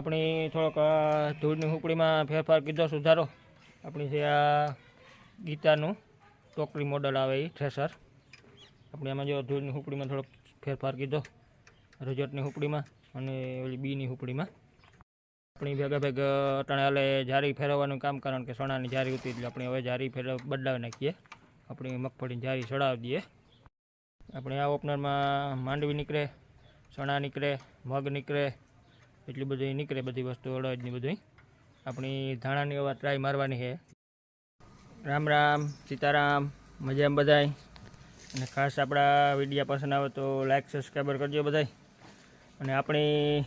આપણી થોડોક ધૂળની હુકડીમાં ફેરફાર કીધો, સુધારો. આપણી છે આ ગીતાનું ટોકરી મોડલ આવે એ, થ્રેસર. આપણે એમાં જો ધૂળની હુકડીમાં થોડોક ફેરફાર કીધો રજતની હુકડીમાં અને ઓલી બીની હુકડીમાં. આપણી ભેગા ભેગા અટાણે જારી ફેરવવાનું કામ, કારણ કે સોનાની જારી ઉતરી એટલે આપણે હવે જારી ફેરવ, બદલાવી નાખીએ. આપણી મગફળીની જારી ચડાવી દઈએ. આપણે આ ઓપનરમાં માંડવી નીકળે, ચણા નીકળે, મગ નીકળે એટલી બધી નીકળે, બધી વસ્તુ અડદની બધી આપણી ધાણાની હવે ટ્રાય મારવાની છે. રામ રામ, સીતારામ, મજામાં બધાય? અને ખાસ આપણા વિડીયા પસંદ આવે તો લાઈક સબસ્ક્રાઈબર કરજો બધાય. અને આપણી,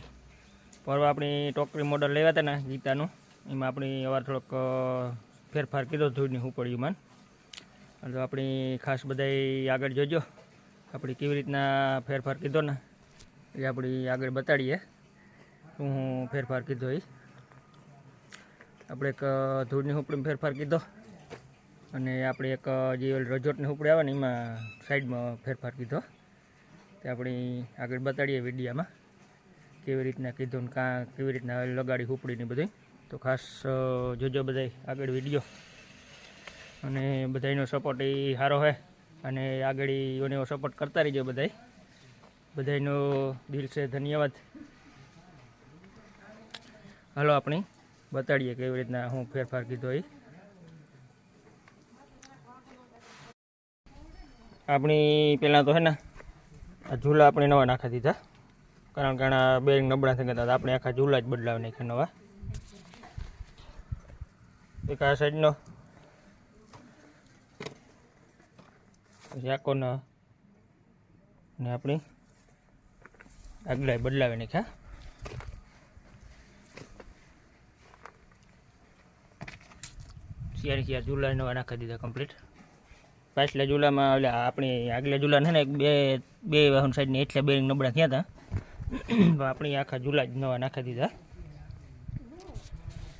પરવા આપણી ટોકરી મોડલ લેવા હતા ને ગીતાનું, એમાં આપણી અવાર થોડોક ફેરફાર કીધો ધૂળની હુપડીમાં એટલે આપણી ખાસ બધાય આગળ જોજો, આપણી કેવી રીતના ફેરફાર કીધો ને, એ આપણી આગળ બતાડીએ. હું ફેરફાર કીધો એ આપણે એક ધૂળની હુંપડીમાં ફેરફાર કીધો. અને આપણે એક જે રજોટની હુંપડી આવે ને એમાં સાઈડમાં ફેરફાર કીધો. તે આપણી આગળ બતાડીએ વિડીયામાં કેવી રીતના કીધું ને કાં, કેવી રીતના લગાડી હુપડીની બધી તો ખાસ જોજો બધાય આગળ વીડિયો. અને બધાયનો સપોર્ટ એ સારો હોય. અને આગળ એનો સપોર્ટ કરતા રહીજો બધાય. બધાયનો દિલ છે ધન્યવાદ. હાલો આપણે, બતાડીએ કેવી રીતના હું ફેરફાર કીધો એ આપણી પહેલાં તો હે ને, આ ઝૂલા આપણે નવા નાખી દીધા. કારણ કે આના બેરિંગ નબળા થઈ ગયા હતા આપણે આખા ઝૂલા જ બદલાવી નાખ્યા નવા. એક આ સાઈડનો. પછી આખો ન ને આપણી આગલા બદલાવી નાખ્યા. શિયાળી શિયાળ જુલા નવા નાખી દીધા કમ્પ્લીટ પાછલા ઝૂલામાં એટલે આપણી આગલા જુલા છે ને બે બે વાહન સાઈડની એટલા બેરિંગ નબળા થયા હતા. આપણી આખા ઝૂલા જ નવા નાખી દીધા.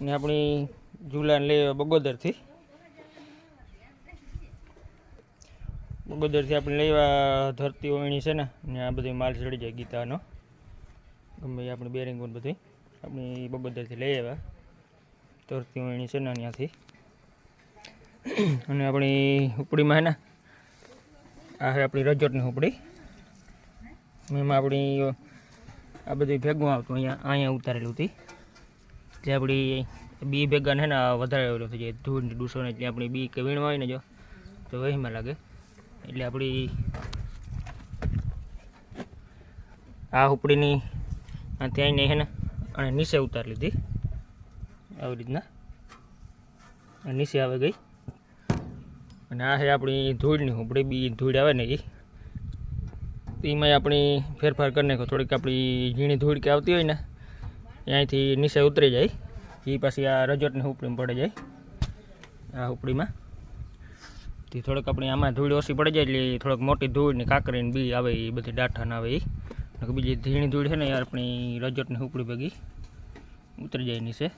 ને આપણી ઝૂલાને લઈ બગોદરથી. બગોદરથી આપણે લેવા ધરતી ઓણી છે ને ને આ બધી માલ ચડી જાય ગીતાનો. ગમે આપણી બેરિંગ બધી આપણી બગોદરથી લઈ આવ્યા. ધરતી ઓણી છે ને ત્યાંથી અને આપણી ઉપડીમાં હે ને, આ છે આપણી રજોટની ઉપડી એમાં આપણી આ બધું ભેગું આવતું, અહીંયા અહીંયા ઉતારેલું હતી. જે આપણી બી ભેગા ને વધારે ઓલું થઈ જાય, ધૂળ ને ને એટલે આપણી બી કે વીણવા હોય ને જો, તો વહીમાં લાગે. એટલે આપણી આ ઉપડીની આ ત્યાં નહીં છે ને, અને નીચે ઉતારી લીધી. આવી રીતના. નીચે આવી ગઈ. અને આ છે આપણી ધૂળની ઉપડી બી ધૂળ આવે ને એ એમાં આપણી ફેરફાર કરી નાખો. થોડીક આપણી ઝીણી ધૂળ કે આવતી હોય ને ત્યાંથી નીચે ઉતરી જાય. એ પાછી આ રજોટની ઉપડીમાં પડે જાય. આ ઉપડીમાં તે થોડોક આપણી આમાં ધૂળ ઓછી પડી જાય એટલે થોડોક મોટી ધૂળ ને કાંકરીને બી આવે એ બધી ડાઠા ના આવે એ બીજી ઝીણી ધૂળ છે ને યાર આપણી રજોટની ઉપડી ભેગી ઉતરી જાય નીચે.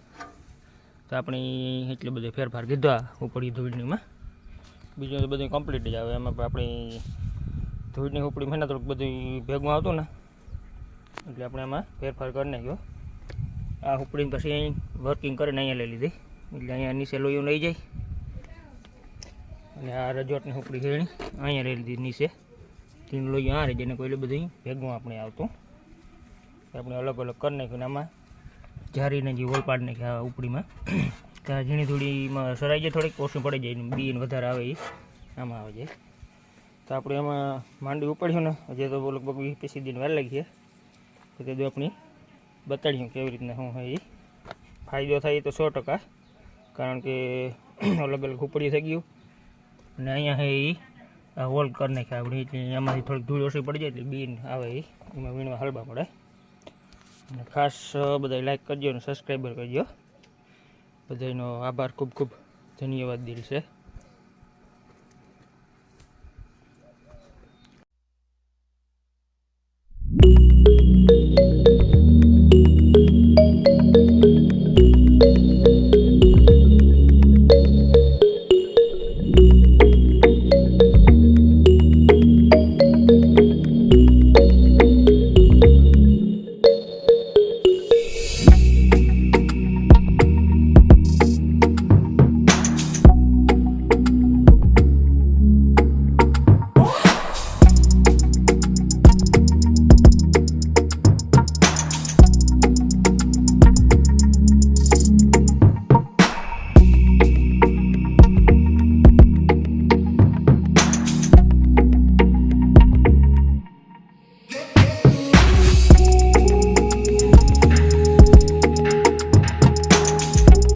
તો આપણી એટલો બધો ફેરફાર કીધો આ ઉપડી ધૂળનીમાં બીજું તો બધું કમ્પ્લીટ જ આવે. એમાં આપણી ધૂળની ઉપડી મહિના થોડુંક બધું ભેગું આવતું ને. એટલે આપણે એમાં ફેરફાર કરી નાખ્યો. આ ઉપડી પછી અહીં વર્કિંગ કરીને અહીંયા લઈ લીધી. એટલે અહીંયા નીચે લોહીઓ લઈ જાય. અને આ રજોટની ઉપડી ખેણી અહીંયા લઈ લીધી નીચે. તીન લોહી આ રહી જાય ને કોઈ બધું ભેગું આપણે આવતું. આપણે અલગ અલગ કરી નાખ્યું ને આમાં જારીને જે ઓલપાડ પાડી નાખ્યા ઉપડીમાં. ત્યાં ઝીણી થોડીમાં સરાઈ જાય, થોડીક ઓછી પડી જાય બીન વધારે આવે એ. આમાં આવે છે. તો આપણે એમાં માંડવી ઉપાડ્યું ને, હજી તો લગભગ વીસ પચીસ દિન વાર લાગી તો તે આપણી બતાડ્યું કેવી રીતના શું હોય એ. ફાયદો થાય તો સો ટકા, કારણ કે અલગ અલગ ઉપડી થઈ ગયું. અને અહીંયા હે એ હોલ કરી નાખ્યા આપણે, એટલે એમાંથી થોડીક ધૂળ ઓછી પડી જાય, એટલે બીન આવે એ. એમાં વીણવા હલવા પડે અને ખાસ બધા લાઈક કરજો અને સબસ્ક્રાઈબર કરજો. બધાનો આભાર ખૂબ ખૂબ ધન્યવાદ દિલ છે.